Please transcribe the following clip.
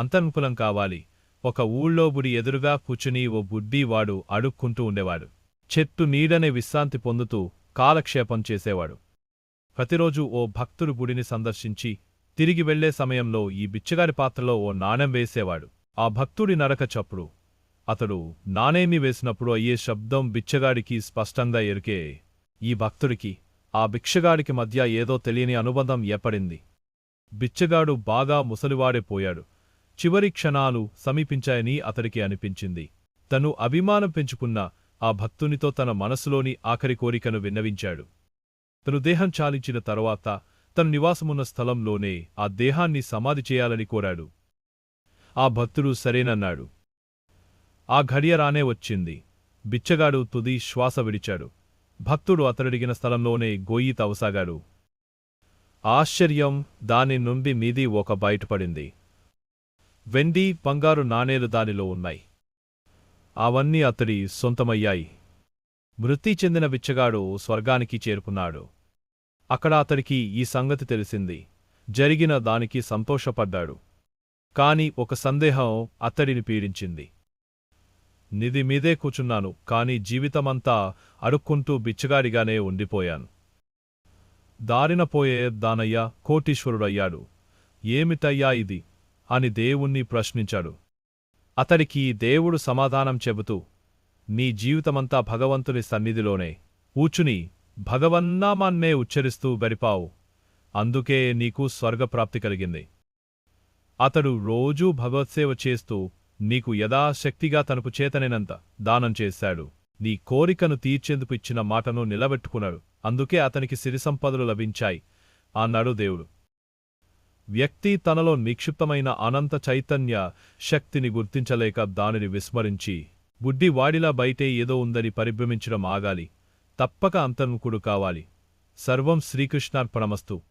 అంతర్ముఖులం కావాలి. ఒక ఊళ్ళో బుడి ఎదురుగా కూచుని ఓ బుడ్డీ వాడు అడుక్కుంటూ ఉండేవాడు. చెట్టు నీడనే విశ్రాంతి పొందుతూ కాలక్షేపం చేసేవాడు. ప్రతిరోజు ఓ భక్తుడు గుడిని సందర్శించి తిరిగి వెళ్ళే సమయంలో ఈ బిచ్చగాడి పాత్రలో ఓ నాణెం వేసేవాడు. ఆ భక్తుడి నరక చప్పుడు. అతడు నాణేమి వేసినప్పుడు అయ్యే శబ్దం బిచ్చగాడికి స్పష్టంగా ఎరికే ఈ భక్తుడికి ఆ భిక్షగాడికి మధ్య ఏదో తెలియని అనుబంధం ఏర్పడింది. బిచ్చగాడు బాగా ముసలివాడే పోయాడు. చివరి క్షణాలు సమీపించాయని అతడికి అనిపించింది. తను అభిమానం పెంచుకున్న ఆ భక్తునితో తన మనసులోని ఆఖరి కోరికను విన్నవించాడు. తను దేహం చాలించిన తరువాత తన నివాసమున్న స్థలంలోనే ఆ దేహాన్ని సమాధి చేయాలని కోరాడు. ఆ భక్తుడు సరేనన్నాడు. ఆ ఘడియ రానే వచ్చింది. బిచ్చగాడు తుది శ్వాస విడిచాడు. భక్తుడు అతడిగిన స్థలంలోనే గోయి తవసాగాడు ఆశ్చర్యం దాని నుండి మీది ఒక బయటపడింది. వెండి బంగారు నాణేలు దానిలో ఉన్నాయి. అవన్నీ అతడి సొంతమయ్యాయి. మృతి చెందిన బిచ్చగాడు స్వర్గానికి చేరుకున్నాడు. అక్కడ అతడికి ఈ సంగతి తెలిసింది. జరిగిన దానికి సంతోషపడ్డాడు. కాని ఒక సందేహం అతడిని పీడించింది. నిధి మీదే కూచున్నాను కాని జీవితమంతా అడుక్కుంటూ బిచ్చగాడిగానే ఉండిపోయాను. దారిన పోయే దానయ్య కోటీశ్వరుడయ్యాడు. ఏమిటయ్యా ఇది? అని దేవుణ్ణి ప్రశ్నించాడు. అతడికి దేవుడు సమాధానం చెబుతూ నీ జీవితమంతా భగవంతుని సన్నిధిలోనే. కూచుని భగవన్నామాన్నే ఉచ్చరిస్తూ గడిపావు. అందుకే నీకు స్వర్గప్రాప్తి కలిగింది. అతడు రోజూ భగవత్సేవ చేస్తూ నీకు యథాశక్తిగా తనకు చేతనైనంత దానం చేశాడు. నీ కోరికను తీర్చేందుకు ఇచ్చిన మాటను నిలబెట్టుకున్నాడు. అందుకే అతనికి సిరి సంపదలు లభించాయి. అన్నాడు దేవుడు. వ్యక్తి తనలో నిక్షిప్తమైన అనంత చైతన్య శక్తిని గుర్తించలేక దానిని విస్మరించి బుడ్డి వాడిలా బయటే ఏదో ఉందని పరిభ్రమించడం ఆగాలి. తప్పక అంతర్ముఖుడు కావాలి. సర్వం శ్రీకృష్ణార్పణమస్తు.